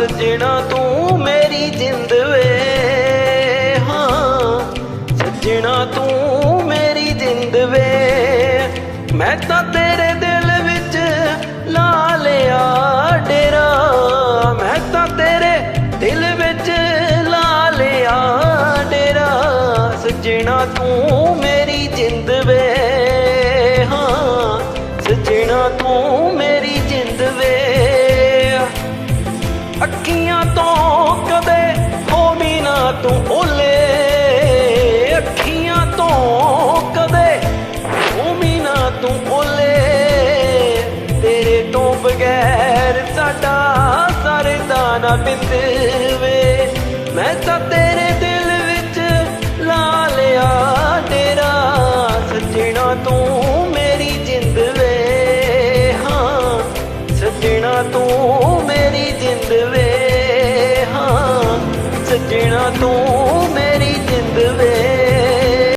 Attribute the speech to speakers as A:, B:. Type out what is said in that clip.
A: ਸੱਜਣਾ ਤੂੰ ਮੇਰੀ ਜਿੰਦ ਵੇ। ਹਾਂ ਸੱਜਣਾ ਤੂੰ ਮੇਰੀ ਜਿੰਦ ਵੇ। ਮੈਂ ਤਾਂ ਤੇਰੇ ਦਿਲ ਵਿੱਚ ਲਾ ਲਿਆ ਡੇਰਾ। ਮੈਂ ਤਾਂ ਤੇਰੇ ਦਿਲ ਵਿੱਚ ਲਾ ਲਿਆ ਡੇਰਾ। ਸੱਜਣਾ ਤੂੰ ਮੇਰੀ ਜਿੰਦ ਵੇ। ਹਾਂ ਸੱਜਣਾ ਤੂੰ ਮੇਰੀ ਜਿੰਦ ਵੇ। ਅੱਖੀਆਂ ਤੋਂ ਕਦੇ ਹੋਵੀ ਨਾ ਤੂੰ ਓਲੇ। ਅੱਖੀਆਂ ਤੋਂ ਕਦੇ ਹੋਵੀ ਨਾ ਤੂੰ ਓਲੇ। ਤੇਰੇ ਤੋਂ ਬਗੈਰ ਸਾਡਾ ਸਰਦਾ ਨਾ ਬਿੰਦ ਵੇ ਮੈਂ ਤਾਂ ਤੇਰੇ ਦਿਲ ਵਿੱਚ ਲਾ ਲਿਆ ਡੇਰਾ ਸੱਜਣਾ ਤੂੰ। ਵੇ ਹਾਂ